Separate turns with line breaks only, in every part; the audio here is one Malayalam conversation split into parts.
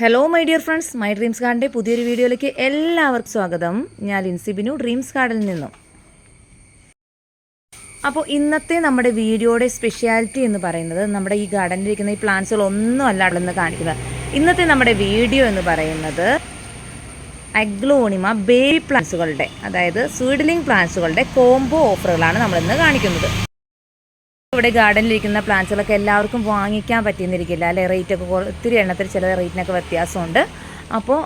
Hello my dear friends my dreams ഗാർഡിന്റെ പുതിയൊരു വീഡിയോയിലേക്ക് എല്ലാവർക്കും സ്വാഗതം. ഞാൻ ലിൻസി ബിനു ഡ്രീംസ് ഗാർഡിൽ നിന്നും. അപ്പോൾ ഇന്നത്തെ നമ്മുടെ വീഡിയോയുടെ സ്പെഷ്യാലിറ്റി എന്ന് പറയുന്നത് നമ്മുടെ ഈ ഗാർഡനിലിരിക്കുന്ന ഈ പ്ലാന്റ്സുകൾ ഒന്നും അല്ല അവിടെ കാണിക്കുന്നത്. ഇന്നത്തെ നമ്മുടെ വീഡിയോ എന്ന് പറയുന്നത് അഗ്ലോണിമ ബേബി പ്ലാന്റ്സുകളുടെ അതായത് സ്വീഡലിംഗ് പ്ലാന്റ്സുകളുടെ കോംബോ ഓഫറുകളാണ് നമ്മളിന്ന് കാണിക്കുന്നത്. ഇവിടെ ഗാർഡനിലിരിക്കുന്ന പ്ലാന്റ്സുകളൊക്കെ എല്ലാവർക്കും വാങ്ങിക്കാൻ പറ്റിയെന്നിരിക്കില്ല അല്ലെ? റേറ്റൊക്കെ ഒത്തിരി എണ്ണത്തിൽ ചില റേറ്റിനൊക്കെ വ്യത്യാസമുണ്ട്. അപ്പോൾ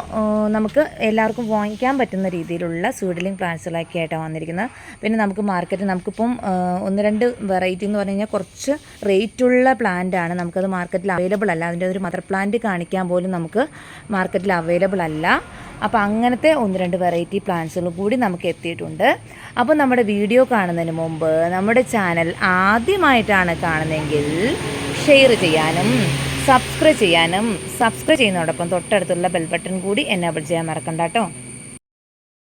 നമുക്ക് എല്ലാവർക്കും വാങ്ങിക്കാൻ പറ്റുന്ന രീതിയിലുള്ള സ്വീഡലിംഗ് പ്ലാന്റ്സുകളൊക്കെ ആയിട്ടാണ് വന്നിരിക്കുന്നത്. പിന്നെ നമുക്ക് മാർക്കറ്റിൽ നമുക്കിപ്പം ഒന്ന് രണ്ട് വെറൈറ്റി എന്ന് പറഞ്ഞു കഴിഞ്ഞാൽ കുറച്ച് റേറ്റുള്ള പ്ലാന്റ് ആണ് നമുക്കത് മാർക്കറ്റിൽ അവൈലബിൾ അല്ല. അതിന്റെ ഒരു മദർ പ്ലാന്റ് കാണിക്കാൻ പോലും നമുക്ക് മാർക്കറ്റിൽ അവൈലബിൾ അല്ല. അപ്പോൾ അങ്ങനത്തെ ഒന്ന് രണ്ട് വെറൈറ്റി പ്ലാന്റ്സുകൾ കൂടി നമുക്ക് എത്തിയിട്ടുണ്ട്. അപ്പോൾ നമ്മുടെ വീഡിയോ കാണുന്നതിന് മുമ്പ് നമ്മുടെ ചാനൽ ആദ്യമായിട്ടാണ് കാണുന്നതെങ്കിൽ ഷെയർ ചെയ്യാനും സബ്സ്ക്രൈബ് ചെയ്യാനും സബ്സ്ക്രൈബ് ചെയ്യുന്നതോടൊപ്പം തൊട്ടടുത്തുള്ള ബെൽ ബട്ടൺ കൂടി എനേബിൾ ചെയ്യാൻ മറക്കണ്ട കേട്ടോ.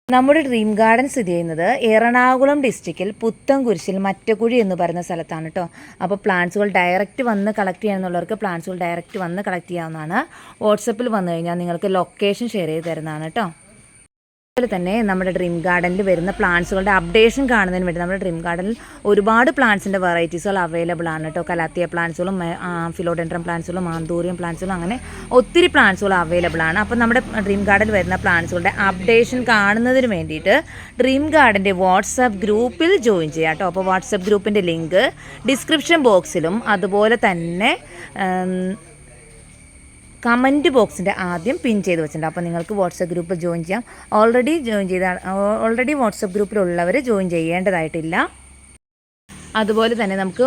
നമ്മുടെ ഡ്രീം ഗാർഡൻ സ്ഥിതി ചെയ്യുന്നത് എറണാകുളം ഡിസ്ട്രിക്റ്റിൽ പുത്തൻകുരിശിൽ മറ്റക്കുഴി എന്ന് പറയുന്ന സ്ഥലത്താണ് കേട്ടോ അപ്പോൾ പ്ലാന്റ്സുകൾ ഡയറക്റ്റ് വന്ന് കളക്ട് ചെയ്യാനുള്ളവർക്ക് പ്ലാന്റ്സുകൾ ഡയറക്റ്റ് വന്ന് കളക്ട് ചെയ്യാവുന്നതാണ്. വാട്സപ്പിൽ വന്നു കഴിഞ്ഞാൽ നിങ്ങൾക്ക് ലൊക്കേഷൻ ഷെയർ ചെയ്ത് തരുന്നതാണ് കേട്ടോ അതുപോലെ തന്നെ നമ്മുടെ ഡ്രീം ഗാർഡനിൽ വരുന്ന പ്ലാന്റ്സുകളുടെ അപ്ഡേഷൻ കാണുന്നതിന് വേണ്ടി നമ്മുടെ ഡ്രീം ഗാർഡനിൽ ഒരുപാട് പ്ലാന്റ്സിന്റെ വെറൈറ്റീസുകൾ അവൈലബിൾ ആണ് കേട്ടോ. കലാത്തിയ പ്ലാന്റ്സുകളും ഫിലോഡെൻഡ്രം പ്ലാന്റ്സുകളും ആന്തൂറിയം പ്ലാന്റ്സുകളും അങ്ങനെ ഒത്തിരി പ്ലാന്റ്സുകൾ അവൈലബിൾ ആണ്. അപ്പോൾ നമ്മുടെ ഡ്രീം ഗാർഡനിൽ വരുന്ന പ്ലാന്റ്സുകളുടെ അപ്ഡേഷൻ കാണുന്നതിന് വേണ്ടിയിട്ട് ഡ്രീം ഗാർഡന്റെ വാട്സപ്പ് ഗ്രൂപ്പിൽ ജോയിൻ ചെയ്യാം കേട്ടോ. അപ്പോൾ വാട്സപ്പ് ഗ്രൂപ്പിന്റെ ലിങ്ക് ഡിസ്ക്രിപ്ഷൻ ബോക്സിലും അതുപോലെ തന്നെ കമന്റ് ബോക്സിന്റെ ആദ്യം പിൻ ചെയ്ത് വെച്ചിട്ടുണ്ട്. അപ്പോൾ നിങ്ങൾക്ക് വാട്സപ്പ് ഗ്രൂപ്പിൽ ജോയിൻ ചെയ്യാം. ഓൾറെഡി ജോയിൻ ചെയ്ത ഓൾറെഡി വാട്സപ്പ് ഗ്രൂപ്പിലുള്ളവർ ജോയിൻ ചെയ്യേണ്ടതായിട്ടില്ല. അതുപോലെ തന്നെ നമുക്ക്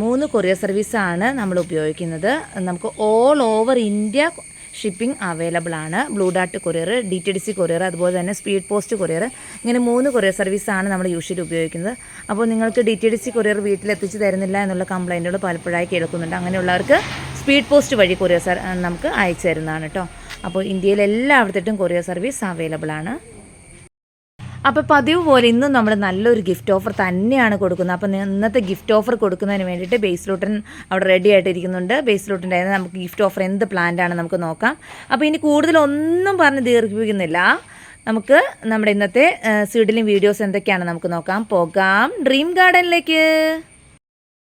മൂന്ന് കൊറിയർ സർവീസാണ് നമ്മൾ ഉപയോഗിക്കുന്നത്. നമുക്ക് all over India shipping available ആണ്. Blue Dart courier D T D C courier അതുപോലെ തന്നെ സ്പീഡ് പോസ്റ്റ് കൊറിയർ ഇങ്ങനെ മൂന്ന് കൊറിയർ സർവീസാണ് നമ്മൾ യൂഷ്വലി ഉപയോഗിക്കുന്നത്. അപ്പോൾ നിങ്ങൾക്ക് D T D C courier വീട്ടിലെത്തിച്ച് തരുന്നില്ല എന്നുള്ള കംപ്ലൈന്റുകൾ പലപ്പോഴായി കേൾക്കുന്നുണ്ട്. അങ്ങനെയുള്ളവർക്ക് സ്പീഡ് പോസ്റ്റ് വഴി കൊറിയർ നമുക്ക് അയച്ചു തരുന്നതാണ് കേട്ടോ. അപ്പോൾ ഇന്ത്യയിൽ എല്ലായിടത്തും കൊറിയർ സർവീസ് അവൈലബിൾ ആണ്. അപ്പോൾ പതിവ് പോലെ ഇന്നും നമ്മൾ നല്ലൊരു ഗിഫ്റ്റ് ഓഫർ തന്നെയാണ് കൊടുക്കുന്നത്. അപ്പോൾ ഇന്നത്തെ ഗിഫ്റ്റ് ഓഫർ കൊടുക്കുന്നതിന് വേണ്ടിയിട്ട് ബേസ് റൂട്ടൻ അവിടെ റെഡി ആയിട്ടിരിക്കുന്നുണ്ട്. ബേസ് ലൂട്ടിന്റെ നമുക്ക് ഗിഫ്റ്റ് ഓഫർ എന്ത് പ്ലാന്റാണ് നമുക്ക് നോക്കാം. അപ്പോൾ ഇനി കൂടുതലൊന്നും പറഞ്ഞ് ദീർഘിപ്പിക്കുന്നില്ല. നമുക്ക് നമ്മുടെ ഇന്നത്തെ സീഡിലും വീഡിയോസ് എന്തൊക്കെയാണ് നമുക്ക് നോക്കാം. പോകാം. ഡ്രീം ഗാർഡനിലേക്ക്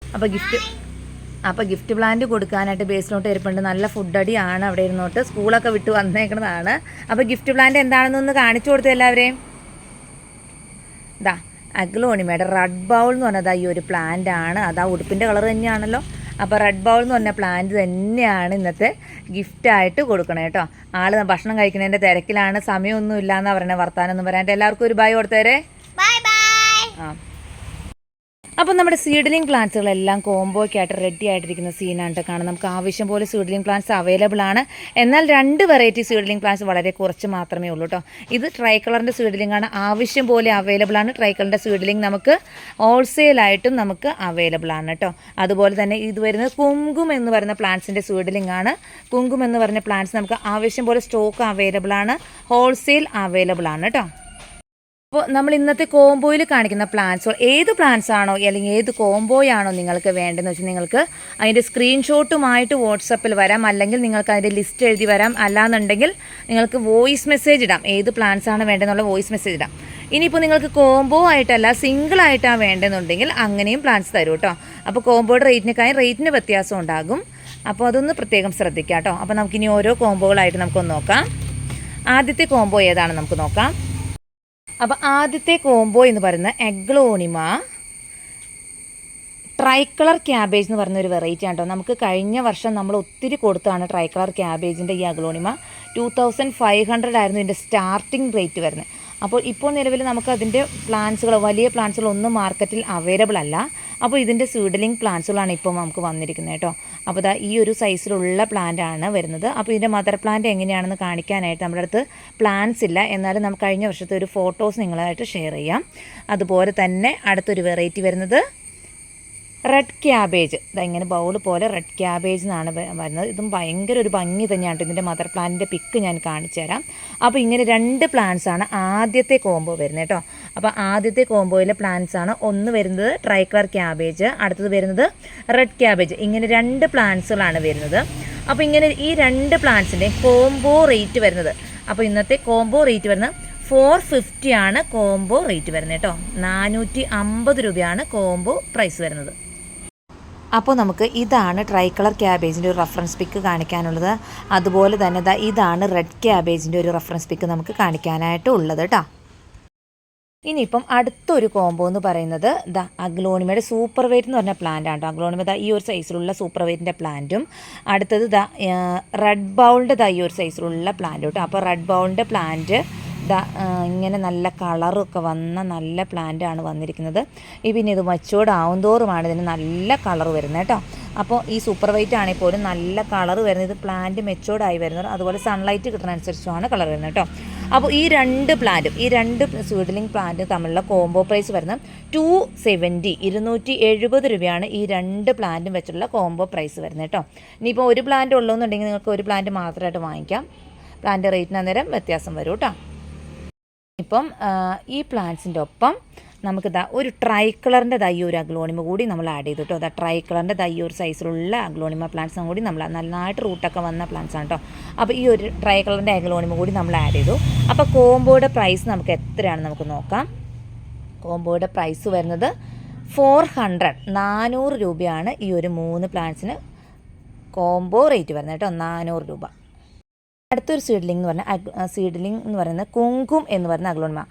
അപ്പോൾ ഗിഫ്റ്റ് അപ്പോൾ ഗിഫ്റ്റ് പ്ലാന്റ് കൊടുക്കാനായിട്ട് ബേസിലോട്ട് ഇരിപ്പുണ്ട് നല്ല ഫുഡ് അടിയാണ് അവിടെ ഇരുന്നോട്ട്. സ്കൂളൊക്കെ വിട്ട് വന്നേക്കുന്നതാണ് അപ്പോൾ ഗിഫ്റ്റ് പ്ലാന്റ് എന്താണെന്നൊന്ന് കാണിച്ചു കൊടുത്തു എല്ലാവരെയും. ഇതാ അഗ്ലോണിമയുടെ റെഡ് ബൗൾ എന്ന് പറഞ്ഞത് ഈ ഒരു പ്ലാന്റ് ആണ്. അതാ ഉടുപ്പിന്റെ കളർ തന്നെയാണല്ലോ. അപ്പോൾ റെഡ് ബൗൾ എന്ന് പറഞ്ഞ പ്ലാന്റ് തന്നെയാണ് ഇന്നത്തെ ഗിഫ്റ്റായിട്ട് കൊടുക്കണം കേട്ടോ. ആൾ ഭക്ഷണം കഴിക്കുന്നതിന്റെ തിരക്കിലാണ്. സമയമൊന്നും ഇല്ലയെന്നാണ് പറയണേ. വർത്താനൊന്നും പറയാനായിട്ട് എല്ലാവർക്കും ഒരു ബൈ കൊടുത്തേരെ. ആ. അപ്പോൾ നമ്മുടെ സീഡ്ലിംഗ് പ്ലാന്റ്സുകളെല്ലാം കോംബോയ്ക്കായിട്ട് റെഡി ആയിട്ടിരിക്കുന്ന സീനാണ് കാണാം നമുക്ക് ആവശ്യം പോലെ സീഡ്ലിംഗ് പ്ലാന്റ്സ് അവൈലബിൾ ആണ്. എന്നാൽ രണ്ട് വെറൈറ്റി സീഡ്ലിംഗ് പ്ലാന്റ്സ് വളരെ കുറച്ച് മാത്രമേ ഉള്ളൂ കേട്ടോ ഇത് ട്രൈ കളറിന്റെ സീഡ്ലിംഗ് ആണ്. ആവശ്യം പോലെ അവൈലബിൾ ആണ്. ട്രൈ കളറിന്റെ സീഡ്ലിംഗ് നമുക്ക് ഹോൾസെയിലായിട്ടും നമുക്ക് അവൈലബിൾ ആണ് കേട്ടോ അതുപോലെ തന്നെ ഇത് വരുന്നത് കുങ്കും എന്ന് പറയുന്ന പ്ലാന്റ്സിന്റെ സീഡ്ലിംഗ് ആണ്. കുങ്കും എന്ന് പറഞ്ഞ പ്ലാന്റ്സ് നമുക്ക് ആവശ്യം പോലെ സ്റ്റോക്ക് അവൈലബിൾ ആണ്. ഹോൾസെയിൽ അവൈലബിൾ ആണ് കേട്ടോ അപ്പോൾ നമ്മൾ ഇന്നത്തെ കോംബോയിൽ കാണിക്കുന്ന പ്ലാൻസ് ഏത് പ്ലാൻസ് ആണോ അല്ലെങ്കിൽ ഏത് കോംബോയാണോ നിങ്ങൾക്ക് വേണ്ടതെന്ന് വെച്ചാൽ നിങ്ങൾക്ക് അതിന്റെ സ്ക്രീൻഷോട്ടുമായിട്ട് വാട്സപ്പിൽ വരാം. അല്ലെങ്കിൽ നിങ്ങൾക്ക് അതിന്റെ ലിസ്റ്റ് എഴുതി വരാം. അല്ലാന്നുണ്ടെങ്കിൽ നിങ്ങൾക്ക് വോയിസ് മെസ്സേജ് ഇടാം. ഏത് പ്ലാൻസ് ആണ് വേണ്ടതെന്നുള്ള വോയിസ് മെസ്സേജ് ഇടാം. ഇനിയിപ്പോൾ നിങ്ങൾക്ക് കോംബോ ആയിട്ടല്ല സിംഗിൾ ആയിട്ടാണ് വേണ്ടതെന്നുണ്ടെങ്കിൽ അങ്ങനെയും പ്ലാൻസ് തരും കേട്ടോ അപ്പോൾ കോംബോയുടെ റേറ്റിനേക്കാളും റേറ്റിന് വ്യത്യാസം ഉണ്ടാകും. അപ്പോൾ അതൊന്ന് പ്രത്യേകം ശ്രദ്ധിക്കാം കേട്ടോ അപ്പോൾ നമുക്കിനി ഓരോ കോംബോകളായിട്ട് നമുക്കൊന്ന് നോക്കാം. ആദ്യത്തെ കോംബോ ഏതാണ് നമുക്ക് നോക്കാം. അപ്പോൾ ആദ്യത്തെ കോംബോ എന്ന് പറയുന്ന എഗ്ലോണിമ കളർ ക്യാബേജ് എന്ന് പറയുന്ന ഒരു വെറൈറ്റി ആണ് കേട്ടോ നമുക്ക് കഴിഞ്ഞ വർഷം നമ്മൾ ഒത്തിരി കൊടുത്താണ് കളർ ക്യാബേജിന്റെ ഈ aglaonema two thousand five hundred ആയിരുന്നു ഇതിന്റെ സ്റ്റാർട്ടിംഗ് റേറ്റ് വരുന്നത്. അപ്പോൾ ഇപ്പോൾ നിലവിൽ നമുക്ക് അതിന്റെ പ്ലാന്റ്സുകൾ വലിയ പ്ലാന്റ്സുകളൊന്നും മാർക്കറ്റിൽ അവൈലബിൾ അല്ല. അപ്പോൾ ഇതിന്റെ സീഡലിംഗ് പ്ലാന്റ്സുകളാണ് ഇപ്പോൾ നമുക്ക് വന്നിരിക്കുന്നത് കേട്ടോ. അപ്പോൾ ദാ ഈ ഒരു സൈസിലുള്ള പ്ലാന്റ് ആണ് വരുന്നത്. അപ്പോൾ ഇതിന്റെ മദർ പ്ലാന്റ് എങ്ങനെയാണെന്ന് കാണിക്കാനായിട്ട് നമ്മുടെ അടുത്ത് പ്ലാന്റ്സ് ഇല്ല. എന്നാലും നമുക്ക് കഴിഞ്ഞ വർഷത്തെ ഒരു ഫോട്ടോസ് നിങ്ങളായിട്ട് ഷെയർ ചെയ്യാം. അതുപോലെ തന്നെ അടുത്തൊരു വെറൈറ്റി വരുന്നത് റെഡ് ക്യാബേജ് ഇങ്ങനെ ബൗൾ പോലെ റെഡ് ക്യാബേജ് എന്നാണ് വരുന്നത്. ഇതും ഭയങ്കര ഒരു ഭംഗി തന്നെയാണ്. ഇതിന്റെ മദർ പ്ലാന്റിന്റെ പിക്ക് ഞാൻ കാണിച്ചു തരാം. അപ്പോൾ ഇങ്ങനെ രണ്ട് പ്ലാന്റ്സ് ആണ് ആദ്യത്തെ കോംബോ വരുന്നത് കേട്ടോ അപ്പോൾ ആദ്യത്തെ കോംബോയിലെ പ്ലാന്റ്സ് ആണ് ഒന്ന് വരുന്നത് ട്രൈക്ലർ ക്യാബേജ് അടുത്തത് വരുന്നത് റെഡ് ക്യാബേജ് ഇങ്ങനെ രണ്ട് പ്ലാന്റ്സുകളാണ് വരുന്നത്. അപ്പോൾ ഇങ്ങനെ ഈ രണ്ട് പ്ലാന്റ്സിന്റെ കോംബോ റേറ്റ് വരുന്നത്. അപ്പോൾ ഇന്നത്തെ കോംബോ റേറ്റ് വരുന്നത് ഫോർ ഫിഫ്റ്റി ആണ് കോംബോ റേറ്റ് വരുന്നത് കേട്ടോ നാനൂറ്റി അമ്പത് രൂപയാണ് കോംബോ പ്രൈസ് വരുന്നത്. അപ്പോൾ നമുക്ക് ഇതാണ് ട്രൈ കളർ ക്യാബേജിന്റെ ഒരു റഫറൻസ് പിക്ക് കാണിക്കാനുള്ളത്. അതുപോലെ തന്നെ ഇതാണ് റെഡ് ക്യാബേജിന്റെ ഒരു റഫറൻസ് പിക്ക് നമുക്ക് കാണിക്കാനായിട്ട് ഉള്ളത് കേട്ടോ. ഇനിയിപ്പം അടുത്തൊരു കോംബോ എന്ന് പറയുന്നത് ദ അഗ്ലോണിമയുടെ സൂപ്പർ വെയിറ്റ് എന്ന് പറഞ്ഞ പ്ലാന്റ് ആണ് അഗ്ലോണിമ ദാ ഈ ഒരു സൈസിലുള്ള സൂപ്പർ വെയിറ്റിന്റെ പ്ലാന്റും അടുത്തത് ദ റെഡ് ബൗളിന്റെ ദാ ഈ ഒരു സൈസിലുള്ള പ്ലാന്റ് കേട്ടോ. അപ്പോൾ റെഡ് ബൗളിന്റെ പ്ലാന്റ് ദാ ഇങ്ങനെ നല്ല കളറൊക്കെ വന്ന നല്ല പ്ലാന്റ് ആണ് വന്നിരിക്കുന്നത്. ഈ പിന്നെ ഇത് മച്ചോടാവും തോറുമാണ് ഇതിന് നല്ല കളർ വരുന്നത് കേട്ടോ. അപ്പോൾ ഈ സൂപ്പർ വൈറ്റ് ആണെങ്കിൽ പോലും നല്ല കളർ വരുന്നത്. ഇത് പ്ലാന്റ് മെച്ചോർഡായി വരുന്നത്. അതുപോലെ സൺലൈറ്റ് കിട്ടുന്ന അനുസരിച്ചാണ് കളർ വരുന്നത് കേട്ടോ. അപ്പോൾ ഈ രണ്ട് പ്ലാന്റും ഈ രണ്ട് സ്വീഡലിംഗ് പ്ലാന്റ് തമ്മിലുള്ള കോംബോ പ്രൈസ് വരുന്നത് ടു സെവന്റി ഇരുന്നൂറ്റി എഴുപത് രൂപയാണ് ഈ രണ്ട് പ്ലാന്റും വെച്ചുള്ള കോംബോ പ്രൈസ് വരുന്നത് കേട്ടോ. ഇനിയിപ്പോൾ ഒരു പ്ലാന്റ് ഉള്ളൂന്നുണ്ടെങ്കിൽ നിങ്ങൾക്ക് ഒരു പ്ലാന്റ് മാത്രമായിട്ട് വാങ്ങിക്കാം. പ്ലാന്റ് റേറ്റിന് അന്നേരം വ്യത്യാസം വരും കേട്ടോ. ഇപ്പം ഈ പ്ലാന്റ്സിന്റെ ഒപ്പം നമുക്ക് ദാ ഒരു ട്രൈ കളറിന്റെ ദൈ ഒരു അഗ്ലോണിമ കൂടി നമ്മൾ ആഡ് ചെയ്തു കേട്ടോ. ദാ ട്രൈ കളറിന്റെ ദൈ ഒരു സൈസിലുള്ള അഗ്ലോണിമ പ്ലാന്റ്സും കൂടി നമ്മൾ നന്നായിട്ട് റൂട്ടൊക്കെ വന്ന പ്ലാന്റ്സ് ആണ് കേട്ടോ. അപ്പോൾ ഈ ഒരു ട്രൈ കളറിന്റെ അഗ്ലോണിമ കൂടി നമ്മൾ ആഡ് ചെയ്തു. അപ്പോൾ കോംബോയുടെ പ്രൈസ് നമുക്ക് എത്രയാണ് നമുക്ക് നോക്കാം. കോംബോയുടെ പ്രൈസ് വരുന്നത് ഫോർ ഹൺഡ്രഡ് നാനൂറ് രൂപയാണ് ഈ ഒരു മൂന്ന് പ്ലാന്റ്സിന് കോംബോ റേറ്റ് വരുന്നത് കേട്ടോ നാനൂറ് രൂപ. അടുത്തൊരു സീഡ്ലിംഗ് എന്ന് പറഞ്ഞാൽ സീഡ്ലിംഗ് എന്ന് പറയുന്നത് കുങ്കും എന്ന് പറയുന്ന അഗ്ലോണിമ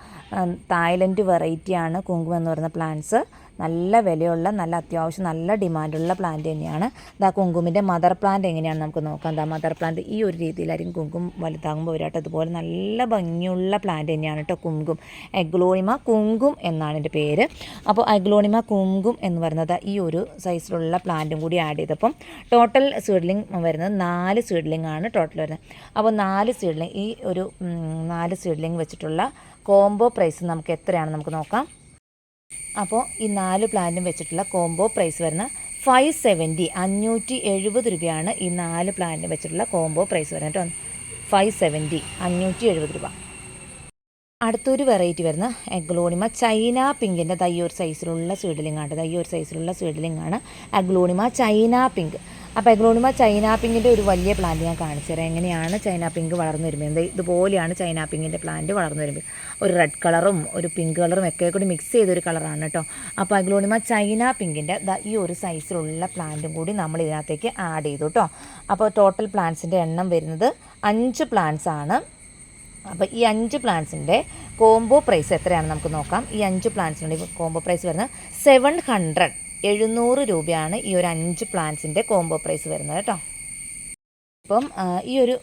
തായ്ലൻഡ് വെറൈറ്റിയാണ് കുങ്കും എന്ന് പറയുന്ന പ്ലാന്റ്സ് നല്ല വിലയുള്ള നല്ല അത്യാവശ്യം നല്ല ഡിമാൻഡുള്ള പ്ലാന്റ് തന്നെയാണ്. ഇതാ കുങ്കുമിന്റെ മദർ പ്ലാന്റ് എങ്ങനെയാണ് നമുക്ക് നോക്കാം. എന്താ മദർ പ്ലാന്റ് ഈ ഒരു രീതിയിലായിരിക്കും കുങ്കും വലുതാകുമ്പോൾ വരാട്ടോ അതുപോലെ നല്ല ഭംഗിയുള്ള പ്ലാന്റ് തന്നെയാണ് കേട്ടോ കുങ്കും. എഗ്ലോണിമ കുങ്കും എന്നാണ് എന്റെ പേര്. അപ്പോൾ എഗ്ലോണിമ കുങ്കും എന്ന് പറയുന്നത് ഈ ഒരു സൈസിലുള്ള പ്ലാന്റും കൂടി ആഡ് ചെയ്തപ്പം ടോട്ടൽ സീഡ്ലിംഗ് വരുന്നത് നാല് സീഡ്ലിംഗ് ആണ് ടോട്ടൽ വരുന്നത്. അപ്പോൾ നാല് സീഡ്ലിംഗ് ഈ ഒരു നാല് സീഡ്ലിംഗ് വെച്ചിട്ടുള്ള കോംബോ പ്രൈസ് നമുക്ക് എത്രയാണ് നമുക്ക് നോക്കാം. അപ്പോൾ ഈ നാല് പ്ലാന്റും വെച്ചിട്ടുള്ള കോംബോ പ്രൈസ് വരുന്ന ഫൈവ് സെവന്റി അഞ്ഞൂറ്റി എഴുപത് രൂപയാണ് ഈ നാല് പ്ലാന്റും വെച്ചിട്ടുള്ള കോംബോ പ്രൈസ് വരുന്നത് കേട്ടോ. ഫൈവ് സെവന്റി അഞ്ഞൂറ്റി എഴുപത് രൂപ. അടുത്തൊരു വെറൈറ്റി വരുന്ന എഗ്ലോണിമ ചൈന പിങ്കിന്റെ തയ്യൊരു സൈസിലുള്ള സ്വീഡലിംഗ് ആണ്. സൈസിലുള്ള സ്വീഡലിംഗ് ആണ് അഗ്ലോണിമ ചൈന പിങ്ക് അപ്പോൾ എഗ്ലോണിമ ചൈന പിങ്കിന്റെ ഒരു വലിയ പ്ലാന്റ് ഞാൻ കാണിച്ചു തരാം എങ്ങനെയാണ് ചൈന പിങ്ക് വളർന്നു വരുമ്പോൾ ഇതുപോലെയാണ് ചൈന പിങ്കിന്റെ പ്ലാന്റ് വളർന്നു വരുമ്പോൾ ഒരു റെഡ് കളറും ഒരു പിങ്ക് കളറും ഒക്കെ കൂടി മിക്സ് ചെയ്തൊരു കളറാണ് കേട്ടോ അപ്പോൾ അഗ്ലോണിമ ചൈന പിങ്കിന്റെ ഈ ഒരു സൈസിലുള്ള പ്ലാന്റും കൂടി നമ്മൾ ഇതിനകത്തേക്ക് ആഡ് ചെയ്തു കേട്ടോ അപ്പോൾ ടോട്ടൽ പ്ലാന്റ്സിന്റെ എണ്ണം വരുന്നത് അഞ്ച് പ്ലാന്റ്സ് ആണ്. അപ്പോൾ ഈ അഞ്ച് പ്ലാന്റ്സിന്റെ കോംബോ പ്രൈസ് എത്രയാണ് നമുക്ക് നോക്കാം. ഈ അഞ്ച് പ്ലാന്റ്സിന്റെ കോംബോ പ്രൈസ് വരുന്നത് സെവൻ ഹൺഡ്രഡ് എഴുന്നൂറ് രൂപയാണ് ഈ ഒരു അഞ്ച് പ്ലാന്റ്സിന്റെ കോംബോ പ്രൈസ് വരുന്നത് കേട്ടോ. അപ്പം ഈ ഒരു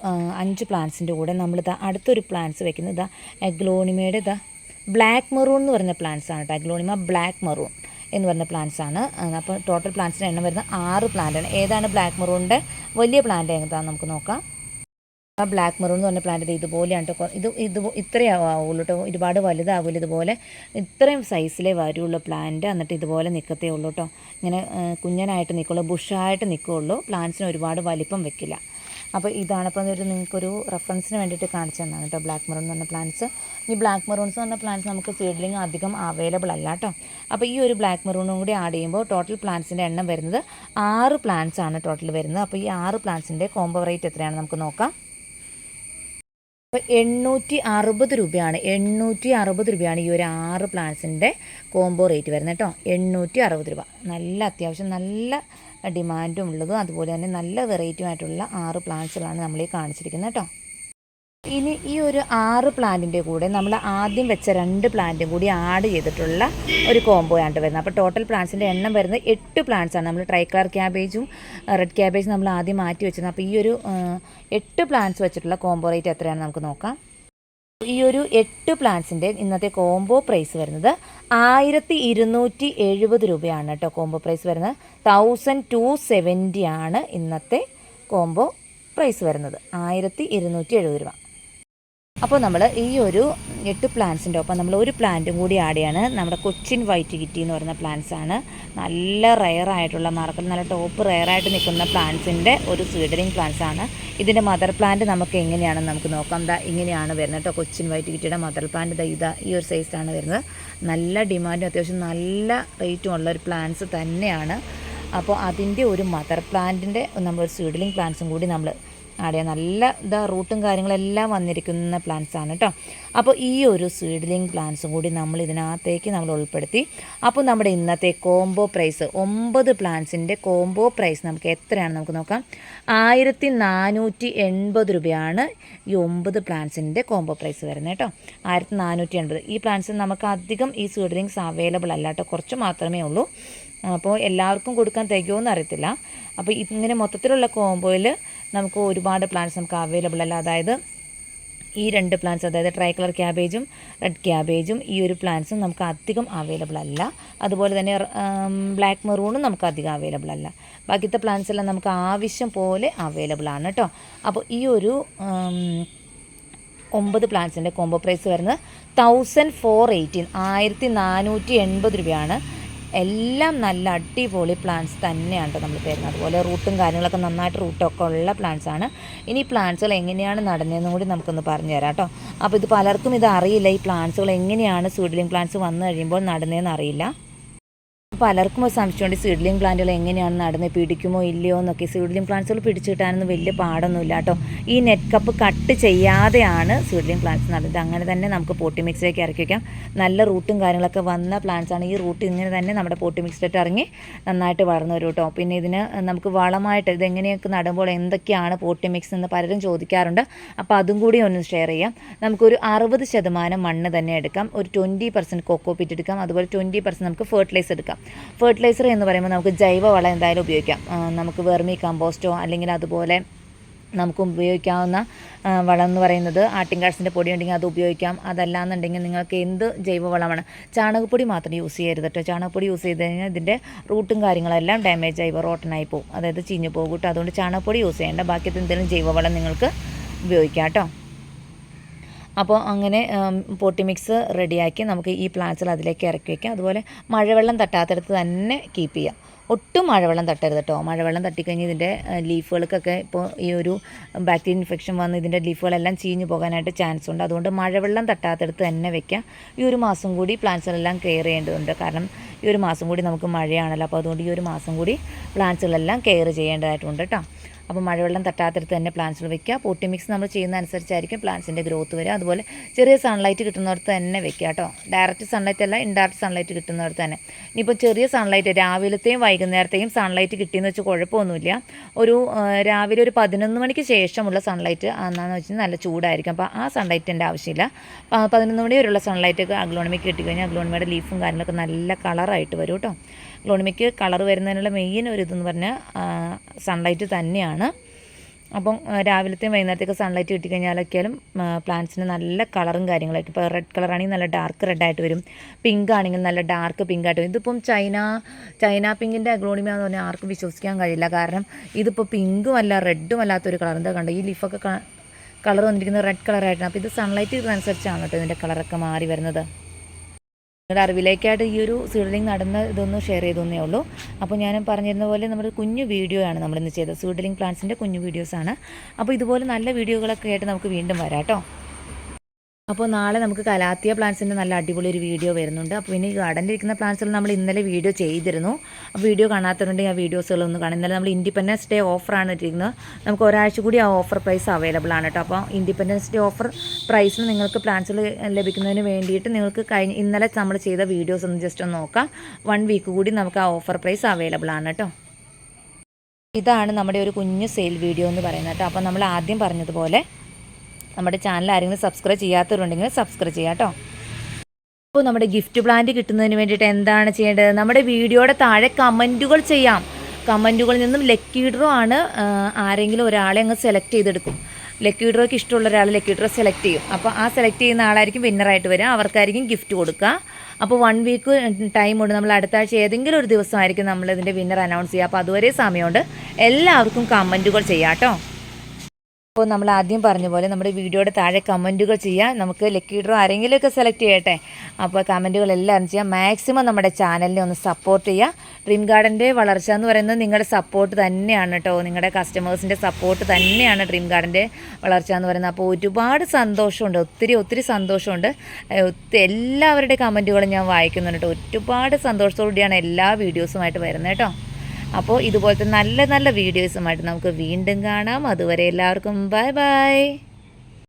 അഞ്ച് പ്ലാന്റ്സിന്റെ കൂടെ നമ്മൾ ഇതാ അടുത്തൊരു പ്ലാന്റ്സ് വെക്കുന്നത് ഇതാ എഗ്ലോണിമയുടെ ഇതാ ബ്ലാക്ക് മെറൂൺ എന്ന് പറയുന്ന പ്ലാന്റ്സ് ആണ് കേട്ടോ. എഗ്ലോണിമ ബ്ലാക്ക് മെറൂൺ എന്ന് പറയുന്ന പ്ലാന്റ്സ് ആണ്. അപ്പോൾ ടോട്ടൽ പ്ലാന്റ്സിന്റെ എണ്ണം വരുന്നത് ആറ് പ്ലാന്റ് ആണ്. ഏതാണ് ബ്ലാക്ക് മെറൂണിന്റെ വലിയ പ്ലാന്റ് എന്താണെന്ന് നമുക്ക് നോക്കാം. ആ ബ്ലാക്ക് മെറൂൺ എന്ന് പറഞ്ഞ പ്ലാന്റ് ഇതുപോലെയാണ് കേട്ടോ ഇത് ഇത് ഇത്രയേ ആവുള്ളൂ കേട്ടോ ഒരുപാട് വലുതാവില്ല ഇതുപോലെ. ഇത്രയും സൈസിലേ വരുള്ളൂ പ്ലാന്റ് എന്നിട്ട് ഇതുപോലെ നിൽക്കത്തേ ഉള്ളൂ കേട്ടോ ഇങ്ങനെ കുഞ്ഞനായിട്ട് നിൽക്കുള്ളൂ ബുഷായിട്ട് നിൽക്കുകയുള്ളൂ പ്ലാന്റ്സിന് ഒരുപാട് വലിപ്പം വെക്കില്ല. അപ്പോൾ ഇതാണ് ഇപ്പോൾ ഒരു നിങ്ങൾക്കൊരു റെഫറൻസിന് വേണ്ടിയിട്ട് കാണിച്ചു തന്നാണ് കേട്ടോ ബ്ലാക്ക് മെറൂൺ എന്ന് പറഞ്ഞ പ്ലാന്റ്സ് ഈ ബ്ലാക്ക് മെറൂൺസ് എന്ന് പറഞ്ഞ പ്ലാന്റ്സ് നമുക്ക് സീഡ്ലിംഗ് അധികം അവൈലബിൾ അല്ല കേട്ടോ അപ്പോൾ ഈ ഒരു ബ്ലാക്ക് മെറൂണും കൂടി ആഡ് ചെയ്യുമ്പോൾ ടോട്ടൽ പ്ലാന്റ്സിന്റെ എണ്ണം വരുന്നത് ആറ് പ്ലാന്റ്സ് ആണ് ടോട്ടൽ വരുന്നത്. അപ്പോൾ ഈ ആറ് പ്ലാന്റ്സിന്റെ കോംബോ റേറ്റ് എത്രയാണ് നമുക്ക് നോക്കാം. അപ്പോൾ എണ്ണൂറ്റി അറുപത് രൂപയാണ്. എണ്ണൂറ്റി അറുപത് രൂപയാണ് ഈ ഒരു ആറ് പ്ലാന്റ്സിന്റെ കോംബോ റേറ്റ് വരുന്നത് കേട്ടോ. എണ്ണൂറ്റി അറുപത് രൂപ. നല്ല അത്യാവശ്യം നല്ല ഡിമാൻഡും ഉള്ളതും അതുപോലെ തന്നെ നല്ല വെറൈറ്റിയുമായിട്ടുള്ള ആറ് പ്ലാന്റ്സുകളാണ് നമ്മൾ ഈ കാണിച്ചിരിക്കുന്നത് കേട്ടോ. ഇനി ഈ ഒരു ആറ് പ്ലാന്റിന്റെ കൂടെ നമ്മൾ ആദ്യം വെച്ച രണ്ട് പ്ലാന്റും കൂടി ആഡ് ചെയ്തിട്ടുള്ള ഒരു കോംബോ ആണ് വരുന്നത്. അപ്പോൾ ടോട്ടൽ പ്ലാന്റ്സിന്റെ എണ്ണം വരുന്നത് എട്ട് പ്ലാന്റ്സ് ആണ്. നമ്മൾ ട്രൈ കളർ ക്യാബേജും റെഡ് ക്യാബേജും നമ്മൾ ആദ്യം മാറ്റി വെച്ചത് അപ്പോൾ ഈ ഒരു എട്ട് പ്ലാന്റ്സ് വെച്ചിട്ടുള്ള കോംബോ റേറ്റ് എത്രയാണ് നമുക്ക് നോക്കാം. ഈ ഒരു എട്ട് പ്ലാന്റ്സിന്റെ ഇന്നത്തെ കോംബോ പ്രൈസ് വരുന്നത് ആയിരത്തി ഇരുന്നൂറ്റി എഴുപത് രൂപയാണ് കേട്ടോ കോംബോ പ്രൈസ് വരുന്നത്. തൗസൻഡ് ടു സെവന്റി ആണ് ഇന്നത്തെ കോംബോ പ്രൈസ് വരുന്നത്. ആയിരത്തി ഇരുന്നൂറ്റി എഴുപത് രൂപ. അപ്പോൾ നമ്മൾ ഈ ഒരു എട്ട് പ്ലാന്റ്സിന്റെ ഒപ്പം നമ്മൾ ഒരു പ്ലാന്റും കൂടി ആഡ് ചെയ്യാണ്. നമ്മുടെ കൊച്ചിൻ വൈറ്റ് കിറ്റി എന്ന് പറയുന്ന പ്ലാന്റ്സ് ആണ്. നല്ല റെയർ ആയിട്ടുള്ള മാർക്കിൽ നല്ല ടോപ്പ് റെയർ ആയിട്ട് നിൽക്കുന്ന പ്ലാന്റ്സിന്റെ ഒരു സീഡലിംഗ് പ്ലാന്റ്സ് ആണ്. ഇതിന്റെ മദർ പ്ലാന്റ് നമുക്ക് എങ്ങനെയാണെന്ന് നമുക്ക് നോക്കാം. ദാ ഇങ്ങനെയാണ് വരുന്നത് കേട്ടോ കൊച്ചിൻ വൈറ്റ് കിറ്റിയുടെ മദർ പ്ലാന്റ് ദാ ഇതാ ഈ ഒരു സൈസിലാണ് വരുന്നത്. നല്ല ഡിമാൻഡും അത്യാവശ്യം നല്ല റേറ്റും ഉള്ള ഒരു പ്ലാന്റ്സ് തന്നെയാണ്. അപ്പോൾ അതിന്റെ ഒരു മദർ പ്ലാന്റിന്റെ നമ്മൾ സീഡലിംഗ് പ്ലാന്റ്സും കൂടി നമ്മൾ ചെയ്യാം നല്ല ഇതാ റൂട്ടും കാര്യങ്ങളെല്ലാം വന്നിരിക്കുന്ന പ്ലാന്റ്സ് ആണ് കേട്ടോ അപ്പോൾ ഈ ഒരു സീഡ്ലിംഗ് പ്ലാന്റ്സും കൂടി നമ്മൾ ഇതിനകത്തേക്ക് നമ്മൾ ഉൾപ്പെടുത്തി. അപ്പോൾ നമ്മുടെ ഇന്നത്തെ കോംബോ പ്രൈസ് ഒമ്പത് പ്ലാന്റ്സിന്റെ കോംബോ പ്രൈസ് നമുക്ക് എത്രയാണ് നമുക്ക് നോക്കാം. ആയിരത്തി നാനൂറ്റി എൺപത് രൂപയാണ് ഈ ഒമ്പത് പ്ലാന്റ്സിന്റെ കോംബോ പ്രൈസ് വരുന്നത് കേട്ടോ ആയിരത്തി നാനൂറ്റി എൺപത് ഈ പ്ലാന്റ്സ് നമുക്ക് അധികം ഈ സീഡ്ലിങ്സ് അവൈലബിൾ അല്ല കേട്ടോ കുറച്ച് മാത്രമേ ഉള്ളൂ. അപ്പോൾ എല്ലാവർക്കും കൊടുക്കാൻ തികയുമെന്ന് അറിയത്തില്ല. അപ്പോൾ ഇങ്ങനെ മൊത്തത്തിലുള്ള കോംബോയിൽ നമുക്ക് ഒരുപാട് പ്ലാന്റ്സ് നമുക്ക് അവൈലബിൾ അല്ല. അതായത് ഈ രണ്ട് പ്ലാന്റ്സ് അതായത് ട്രൈ കളർ ക്യാബേജും റെഡ് ക്യാബേജും ഈ ഒരു പ്ലാന്റ്സും നമുക്ക് അധികം അവൈലബിൾ അല്ല. അതുപോലെ തന്നെ ബ്ലാക്ക് മെറൂണും നമുക്ക് അധികം അവൈലബിൾ അല്ല. ബാക്കിയത്തെ പ്ലാന്റ്സ് എല്ലാം നമുക്ക് ആവശ്യം പോലെ അവൈലബിൾ ആണ് കേട്ടോ അപ്പോൾ ഈ ഒരു ഒമ്പത് പ്ലാന്റ്സിന്റെ കോംബോ പ്രൈസ് വരുന്നത് തൗസൻഡ് ഫോർ എയ്റ്റീൻ ആയിരത്തി നാനൂറ്റി എൺപത് രൂപയാണ്. എല്ലാം നല്ല അടിപൊളി പ്ലാന്റ്സ് തന്നെയാണ് നമ്മൾ തരുന്നത്. അതുപോലെ റൂട്ടും കാര്യങ്ങളൊക്കെ നന്നായിട്ട് റൂട്ടൊക്കെ ഉള്ള പ്ലാന്റ്സ് ആണ്. ഇനി പ്ലാന്റ്സുകൾ എങ്ങനെയാണ് നടന്നതെന്നും കൂടി നമുക്കൊന്ന് പറഞ്ഞു തരാം കേട്ടോ അപ്പോൾ ഇത് പലർക്കും ഇത് അറിയില്ല ഈ പ്ലാന്റ്സുകൾ എങ്ങനെയാണ് സീഡ്ലിംഗ് പ്ലാന്റ്സ് വന്നു കഴിയുമ്പോൾ നടന്നതെന്ന് അറിയില്ല. പലർക്കും ഒരു സംശയമുണ്ട്. സീഡ്ലിംഗ് പ്ലാന്റുകൾ എങ്ങനെയാണ് നടന്നത് പിടിക്കുമോ ഇല്ലയോ എന്നൊക്കെ. സീഡ്ലിംഗ് പ്ലാന്റ്സുകൾ പിടിച്ചു കിട്ടാനൊന്നും വലിയ പാടൊന്നുമില്ല കേട്ടോ. ഈ നെറ്റ് കപ്പ് കട്ട് ചെയ്യാതെയാണ് സീഡ്ലിംഗ് പ്ലാന്റ്സ് നടുന്നത്. അങ്ങനെ തന്നെ നമുക്ക് പോട്ടി മിക്സിലേക്ക് ഇറക്കി വയ്ക്കാം നല്ല റൂട്ടും കാര്യങ്ങളൊക്കെ വന്ന പ്ലാന്റ്സ് ആണ്. ഈ റൂട്ട് ഇങ്ങനെ തന്നെ നമ്മുടെ പോട്ടി മിക്സിലിട്ട് ഇറങ്ങി നന്നായിട്ട് വളർന്നു വരും കേട്ടോ. പിന്നെ ഇതിന് നമുക്ക് വളമായിട്ട് ഇത് എങ്ങനെയൊക്കെ നടുമ്പോൾ എന്തൊക്കെയാണ് പോട്ടി മിക്സ് എന്ന് പലരും ചോദിക്കാറുണ്ട്. അപ്പോൾ അതും കൂടി ഒന്ന് ഷെയർ ചെയ്യാം. നമുക്കൊരു അറുപത് ശതമാനം മണ്ണ് തന്നെ എടുക്കാം. ഒരു ട്വന്റി പെർസെന്റ് കൊക്കോ പിറ്റ് എടുക്കാം. അതുപോലെ ട്വന്റി പെർസെന്റ് നമുക്ക് ഫെർട്ടിലൈസ് എടുക്കാം. ഫെർട്ടിലൈസർ എന്ന് പറയുമ്പോൾ നമുക്ക് ജൈവവളം എന്തായാലും ഉപയോഗിക്കാം. നമുക്ക് വെർമി കമ്പോസ്റ്റോ അല്ലെങ്കിൽ അതുപോലെ നമുക്ക് ഉപയോഗിക്കാവുന്ന വളം എന്ന് പറയുന്നത് ആട്ടിൻകാഴ്സിന്റെ പൊടി ഉണ്ടെങ്കിൽ അത് ഉപയോഗിക്കാം. അതല്ലാന്നുണ്ടെങ്കിൽ നിങ്ങൾക്ക് എന്ത് ജൈവവളമാണ്? ചാണകപ്പൊടി മാത്രം യൂസ് ചെയ്യരുത് കേട്ടോ. ചാണകപ്പൊടി യൂസ് ചെയ്ത് കഴിഞ്ഞാൽ ഇതിന്റെ റൂട്ടും കാര്യങ്ങളെല്ലാം ഡാമേജ് ആയി റോട്ടനായി പോകും. അതായത് ചീഞ്ഞു പോകും കേട്ടോ. അതുകൊണ്ട് ചാണകപ്പൊടി യൂസ് ചെയ്യേണ്ട. ബാക്കി എന്തെങ്കിലും ജൈവവളം നിങ്ങൾക്ക് ഉപയോഗിക്കാം കേട്ടോ. അപ്പോൾ അങ്ങനെ പൊട്ടി മിക്സ് റെഡിയാക്കി നമുക്ക് ഈ പ്ലാന്റ്സിൽ അതിലേക്ക് ഇറക്കി വയ്ക്കാം അതുപോലെ മഴവെള്ളം തട്ടാത്തടത്ത് തന്നെ കീപ്പ് ചെയ്യാം. ഒട്ടും മഴവെള്ളം തട്ടരുത് കേട്ടോ മഴവെള്ളം തട്ടിക്കഴിഞ്ഞ് ഇതിന്റെ ലീഫുകൾക്കൊക്കെ ഇപ്പോൾ ഈ ഒരു ബാക്ടീരിയ ഇൻഫെക്ഷൻ വന്ന് ഇതിന്റെ ലീഫുകളെല്ലാം ചീഞ്ഞു പോകാനായിട്ട് ചാൻസ് ഉണ്ട്. അതുകൊണ്ട് മഴവെള്ളം തട്ടാത്തടത്ത് തന്നെ വെക്കാം. ഈ ഒരു മാസം കൂടി പ്ലാന്റ്സുകളെല്ലാം കെയർ ചെയ്യേണ്ടതുണ്ട്. കാരണം ഈ ഒരു മാസം കൂടി നമുക്ക് മഴയാണല്ലോ. അപ്പോൾ അതുകൊണ്ട് ഈ ഒരു മാസം കൂടി പ്ലാന്റ്സുകളെല്ലാം കെയർ ചെയ്യേണ്ടതായിട്ടുണ്ട് കേട്ടോ അപ്പോൾ മഴവെള്ളം തട്ടാത്തടത്ത് തന്നെ പ്ലാന്റ്സിൽ വെക്കുക. പോട്ടി മിക്സ് നമ്മൾ ചെയ്യുന്ന അനുസരിച്ചായിരിക്കും പ്ലാന്റ്സിന്റെ ഗ്രോത്ത് വരിക. അതുപോലെ ചെറിയ സൺലൈറ്റ് കിട്ടുന്നിടത്ത് തന്നെ വെക്കുക കേട്ടോ. ഡയറക്റ്റ് സൺലൈറ്റ് അല്ല ഇൻഡയറക്റ്റ് സൺലൈറ്റ് കിട്ടുന്നിടത്ത് തന്നെ. ഇനിയിപ്പോൾ ചെറിയ സൺലൈറ്റ് രാവിലത്തെയും വൈകുന്നേരത്തെയും സൺലൈറ്റ് കിട്ടിയെന്ന് വെച്ച് കുഴപ്പമൊന്നുമില്ല. ഒരു രാവിലെ ഒരു പതിനൊന്ന് മണിക്ക് ശേഷമുള്ള സൺലൈറ്റ് എന്നാന്ന് വെച്ചാൽ നല്ല ചൂടായിരിക്കും. അപ്പോൾ ആ സൺലൈറ്റിന്റെ ആവശ്യമില്ല. പതിനൊന്ന് മണി വരെയുള്ള സൺലൈറ്റ് അഗ്ലോണിമിക്ക് കിട്ടിക്കഴിഞ്ഞാൽ അഗ്ലോണിമയുടെ ലീഫും കാര്യങ്ങളൊക്കെ നല്ല കളറായിട്ട് വരും കേട്ടോ. ഗ്ലോണിമിക്ക് കളർ വരുന്നതിനുള്ള മെയിൻ ഒരു ഇതെന്ന് പറഞ്ഞാൽ സൺലൈറ്റ് തന്നെയാണ്. അപ്പം രാവിലത്തെയും വൈകുന്നേരത്തേക്ക് സൺലൈറ്റ് കിട്ടിക്കഴിഞ്ഞാലൊക്കെയാലും പ്ലാന്റ്സിന് നല്ല കളറും കാര്യങ്ങളായിട്ട് ഇപ്പോൾ റെഡ് കളറാണെങ്കിൽ നല്ല ഡാർക്ക് റെഡായിട്ട് വരും. പിങ്ക് ആണെങ്കിൽ നല്ല ഡാർക്ക് പിങ്ക് ആയിട്ട് വരും. ഇതിപ്പം ചൈന ചൈന പിങ്കിന്റെ അഗ്ലോണിമ എന്ന് പറഞ്ഞാൽ ആർക്കും വിശ്വസിക്കാൻ കഴിയില്ല. കാരണം ഇതിപ്പോൾ പിങ്കും അല്ല റെഡും അല്ലാത്തൊരു കളർ എന്താ കണ്ടോ? ഈ ലീഫൊക്കെ കളർ വന്നിരിക്കുന്നത് റെഡ് കളറായിട്ടാണ് അപ്പോൾ ഇത് സൺലൈറ്റ് കിട്ടുന്നതനുസരിച്ചാണ് കേട്ടോ ഇതിന്റെ കളറൊക്കെ മാറി വരുന്നത്. നിങ്ങളുടെ അറിവിലേക്കായിട്ട് ഈ ഒരു സീഡ്ലിംഗ് നടന്ന ഇതൊന്ന് ഷെയർ ചെയ്തേ ഉള്ളൂ. അപ്പോൾ ഞാൻ പറഞ്ഞിരുന്ന പോലെ നമ്മുടെ കുഞ്ഞു വീഡിയോ ആണ് നമ്മളിന്ന് ചെയ്തത്. സീഡ്ലിംഗ് പ്ലാന്റ്സിന്റെ കുഞ്ഞു വീഡിയോസാണ് അപ്പോൾ ഇതുപോലെ നല്ല വീഡിയോകളൊക്കെ ആയിട്ട് നമുക്ക് വീണ്ടും വരാം കേട്ടോ. അപ്പോൾ നാളെ നമുക്ക് കലാത്തിയ പ്ലാന്റ്സിന്റെ നല്ല അടിപൊളി ഒരു വീഡിയോ വരുന്നുണ്ട്. അപ്പോൾ ഇനി ഗാർഡനിൽ ഇരിക്കുന്ന പ്ലാന്റ്സുകൾ നമ്മൾ ഇന്നലെ വീഡിയോ ചെയ്തിരുന്നു. അപ്പോൾ വീഡിയോ കാണാത്തതുണ്ടെങ്കിൽ ആ വീഡിയോസുകളൊന്ന് കാണാം. ഇന്നലെ നമ്മൾ ഇൻഡിപെൻഡൻസ് ഡേ ഓഫറാണ് ഇട്ടിരിക്കുന്നത് നമുക്ക് ഒരാഴ്ച കൂടി ആ ഓഫർ പ്രൈസ് അവൈലബിൾ ആണ് കേട്ടോ. അപ്പോൾ ഇൻഡിപെൻഡൻസ് ഡേ ഓഫർ പ്രൈസിൽ നിങ്ങൾക്ക് പ്ലാന്റ്സുകൾ ലഭിക്കുന്നതിന് വേണ്ടിയിട്ട് നിങ്ങൾക്ക് കഴിഞ്ഞ ഇന്നലെ നമ്മൾ ചെയ്ത വീഡിയോസ് ഒന്ന് ജസ്റ്റ് ഒന്ന് നോക്കാം. വൺ വീക്ക് കൂടി നമുക്ക് ആ ഓഫർ പ്രൈസ് അവൈലബിൾ ആണ് കേട്ടോ. ഇതാണ് നമ്മുടെ ഒരു കുഞ്ഞു സെയിൽ വീഡിയോ എന്ന് പറയുന്നത് കേട്ടോ. അപ്പോൾ നമ്മൾ ആദ്യം പറഞ്ഞതുപോലെ നമ്മുടെ ചാനൽ ആരെങ്കിലും സബ്സ്ക്രൈബ് ചെയ്യാത്തവരുണ്ടെങ്കിൽ സബ്സ്ക്രൈബ് ചെയ്യാം കേട്ടോ അപ്പോൾ നമ്മുടെ ഗിഫ്റ്റ് പ്ലാന്റ് കിട്ടുന്നതിന് വേണ്ടിയിട്ട് എന്താണ് ചെയ്യേണ്ടത്? നമ്മുടെ വീഡിയോയുടെ താഴെ കമന്റുകൾ ചെയ്യാം. കമന്റുകളിൽ നിന്നും ലക്കി ഡ്രോ ആണ് ആരെങ്കിലും ഒരാളെ അങ്ങ് സെലക്ട് ചെയ്തെടുക്കും. ലക്കി ഇഷ്ടമുള്ള ഒരാൾ ലക്കി ഡ്രോ സെലക്ട് ചെയ്യും. അപ്പോൾ ആ സെലക്ട് ചെയ്യുന്ന ആളായിരിക്കും വിന്നറായിട്ട് വരിക. അവർക്കായിരിക്കും ഗിഫ്റ്റ് കൊടുക്കുക. അപ്പോൾ വൺ വീക്ക് ടൈം ഉണ്ട് നമ്മൾ അടുത്ത ആഴ്ച ഏതെങ്കിലും ഒരു ദിവസമായിരിക്കും നമ്മൾ ഇതിന്റെ വിന്നർ അനൗൺസ് ചെയ്യുക. അപ്പോൾ അതുവരെ സമയമുണ്ട്. എല്ലാവർക്കും കമന്റുകൾ ചെയ്യാം കേട്ടോ അപ്പോൾ നമ്മൾ ആദ്യം പറഞ്ഞ പോലെ നമ്മുടെ വീഡിയോയുടെ താഴെ കമന്റുകൾ ചെയ്യാം. നമുക്ക് ലക്കി ഡ്രോ ആരെങ്കിലുമൊക്കെ സെലക്ട് ചെയ്യട്ടെ. അപ്പോൾ കമന്റുകൾ എല്ലാവരും ചെയ്യാം. മാക്സിമം നമ്മുടെ ചാനലിനെ ഒന്ന് സപ്പോർട്ട് ചെയ്യുക ഡ്രീം ഗാർഡന്റെ വളർച്ച എന്ന് പറയുന്നത് നിങ്ങളുടെ സപ്പോർട്ട് തന്നെയാണ് കേട്ടോ. നിങ്ങളുടെ കസ്റ്റമേഴ്സിന്റെ സപ്പോർട്ട് തന്നെയാണ് ഡ്രീം ഗാർഡന്റെ വളർച്ച എന്ന് പറയുന്നത്. അപ്പോൾ ഒരുപാട് സന്തോഷമുണ്ട്. ഒത്തിരി ഒത്തിരി സന്തോഷമുണ്ട്. എല്ലാവരുടെ കമന്റുകളും ഞാൻ വായിക്കുന്നുണ്ട് കേട്ടോ. ഒരുപാട് സന്തോഷത്തോടുകൂടിയാണ് എല്ലാ വീഡിയോസുമായിട്ട് വരുന്നത് കേട്ടോ. അപ്പോൾ ഇതുപോലത്തെ നല്ല നല്ല വീഡിയോസുമായിട്ട് നമുക്ക് വീണ്ടും കാണാം. അതുവരെ എല്ലാവർക്കും ബൈ ബൈ